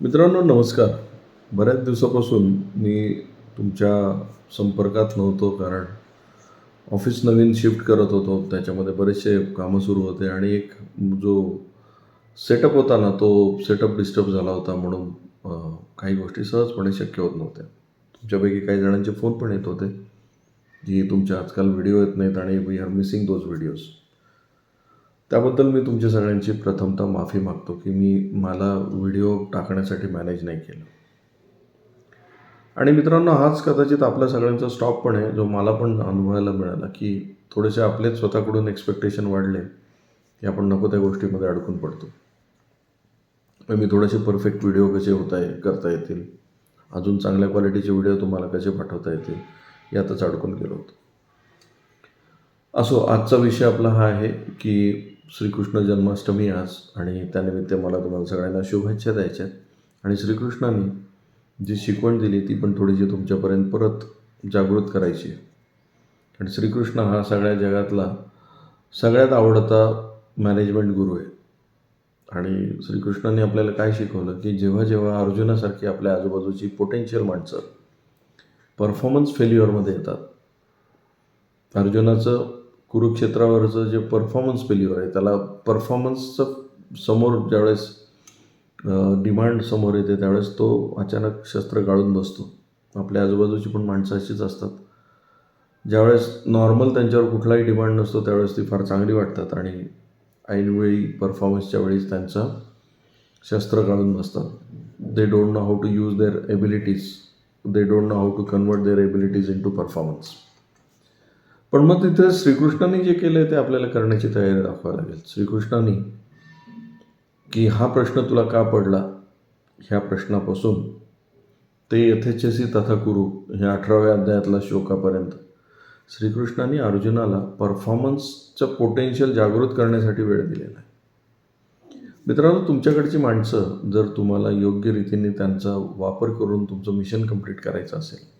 मित्रांनो नमस्कार. बऱ्याच दिवसापासून मी तुमच्या संपर्कात नव्हतो कारण ऑफिस नवीन शिफ्ट करत होतो. त्याच्यामध्ये बरेचसे कामं सुरू होते आणि एक जो सेटअप होता ना तो सेटअप डिस्टर्ब झाला होता म्हणून काही गोष्टी सहजपणे शक्य होत नव्हत्या. तुमच्यापैकी काही जणांचे फोन पण येत होते की तुमचे आजकाल व्हिडिओ येत नाहीत आणि we are missing those videos. त्याबद्दल मी तुमच्या सगळ्यांची प्रथमतः माफी मागतो की मी मला व्हिडिओ टाकण्यासाठी मॅनेज नाही केलं. आणि मित्रांनो हाच कदाचित आपल्या सगळ्यांचा स्टॉप पण आहे जो मला पण अनुभवायला मिळाला की थोडेसे आपलेच स्वतःकडून एक्सपेक्टेशन वाढले की आपण नको त्या गोष्टीमध्ये अडकून पडतो. मग मी थोडेसे परफेक्ट व्हिडिओ कसे होता ये करता येतील अजून चांगल्या क्वालिटीचे व्हिडिओ तुम्हाला कसे पाठवता येतील यातच अडकून गेलो होतो. असो आजचा विषय आपला हा आहे की श्रीकृष्ण जन्माष्टमी आज आणि त्यानिमित्त मला तुम्हाला सगळ्यांना शुभेच्छा द्यायच्या आणि श्रीकृष्णाने जी शिकवण दिली ती पण थोडीशी तुमच्यापर्यंत परत जागृत करायची. आहे आणि श्रीकृष्ण हा सगळ्या जगातला सगळ्यात आवडता मॅनेजमेंट गुरु आहे. आणि श्रीकृष्णाने आपल्याला काय शिकवलं की जेव्हा जेव्हा अर्जुनासारखी आपल्या आजूबाजूची पोटेन्शियल माणसं परफॉर्मन्स फेल्युअरमध्ये येतात अर्जुनाचं कुरुक्षेत्रावरचं जे परफॉर्मन्स फेल्युअर आहे त्याला परफॉर्मन्सचं समोर ज्यावेळेस डिमांड समोर येते त्यावेळेस तो अचानक शस्त्र गाळून बसतो. आपल्या आजूबाजूची पण माणसं अशीच असतात. ज्यावेळेस नॉर्मल त्यांच्यावर कुठलाही डिमांड नसतो त्यावेळेस ती फार चांगली वाटतात आणि ऐनवेळी परफॉर्मन्सच्या वेळीच त्यांचं शस्त्र काढून बसतात. They don't know how to use their abilities they don't know how to convert their abilities into performance पण मग तिथे श्रीकृष्णाने जे केलं आहे ते आपल्याला करण्याची तयारी दाखवावी लागेल. श्रीकृष्णाने की हा प्रश्न तुला का पडला? ह्या प्रश्नापासून ते यथेच्छसी तथा कुरु ह्या अठराव्या अध्यायातला श्लोकापर्यंत श्रीकृष्णाने अर्जुनाला परफॉर्मन्सचं पोटेन्शियल जागृत करण्यासाठी वेळ दिलेला आहे. मित्रांनो तुमच्याकडची माणसं जर तुम्हाला योग्य रीतीने त्यांचा वापर करून तुमचं मिशन कंप्लीट करायचं असेल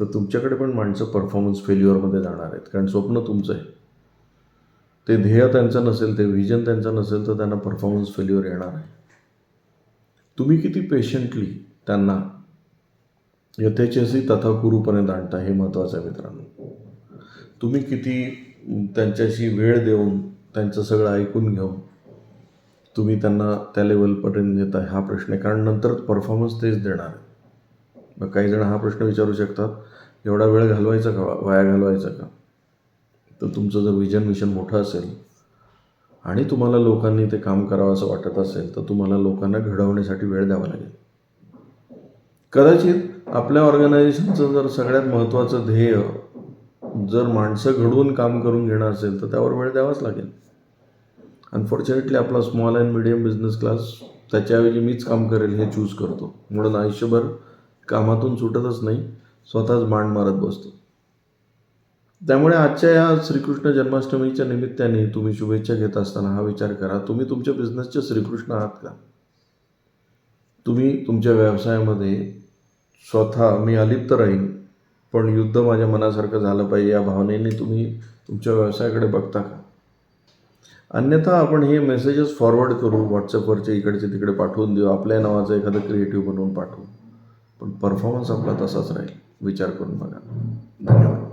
तर तुमच्याकडे पण माणसं परफॉर्मन्स फेल्युअरमध्ये जाणार आहेत. कारण स्वप्न तुमचं आहे. ते ध्येय त्यांचं नसेल ते व्हिजन त्यांचं नसेल तर त्यांना परफॉर्मन्स फेल्युअर येणार आहे. तुम्ही किती पेशंटली त्यांना यथेच्छसी तथा कुरूपर्यंत आणता हे महत्त्वाचं आहे मित्रांनो. तुम्ही किती त्यांच्याशी वेळ देऊन त्यांचं सगळं ऐकून घेऊन तुम्ही त्यांना त्या लेवलपर्यंत नेता हा प्रश्न आहे. कारण नंतर परफॉर्मन्स तेच देणार आहे. मग काही जण हा प्रश्न विचारू शकतात एवढा वेळ घालवायचा का वाया घालवायचा का? तर तुमचं जर विजन मिशन मोठं असेल आणि तुम्हाला लोकांनी ते काम करावं असं वाटत असेल तर तुम्हाला लोकांना घडवण्यासाठी वेळ द्यावा लागेल. कदाचित आपल्या ऑर्गनायझेशनचं जर सगळ्यात महत्त्वाचं ध्येय जर माणसं घडवून काम करून घेणं असेल तर त्यावर वेळ द्यावाच लागेल. अनफॉर्च्युनेटली आपला small and medium business class त्याच्याऐवजी मीच काम करेल हे चूज करतो. म्हणून आयुष्यभर कामातून सुटतच नाही स्वतःच मांड मारत बसतो. त्यामुळे आजच्या या श्रीकृष्ण जन्माष्टमीच्या निमित्ताने तुम्ही शुभेच्छा घेत असताना हा विचार करा तुम्ही तुमच्या बिझनेसचे श्रीकृष्ण आहात का? तुम्ही तुमच्या व्यवसायामध्ये स्वतः मी अलिप्त राहीन पण युद्ध माझ्या मनासारखं झालं पाहिजे या भावनेने तुम्ही तुमच्या व्यवसायाकडे बघता का? अन्यथा आपण हे मेसेजेस फॉरवर्ड करू व्हॉट्सअपवरचे इकडचे तिकडे पाठवून देऊ आपल्या नावाचं एखादं क्रिएटिव्ह बनवून पाठवू. पण परफॉर्मन्स आपला तसाच राहील. विचार करून बघा. धन्यवाद.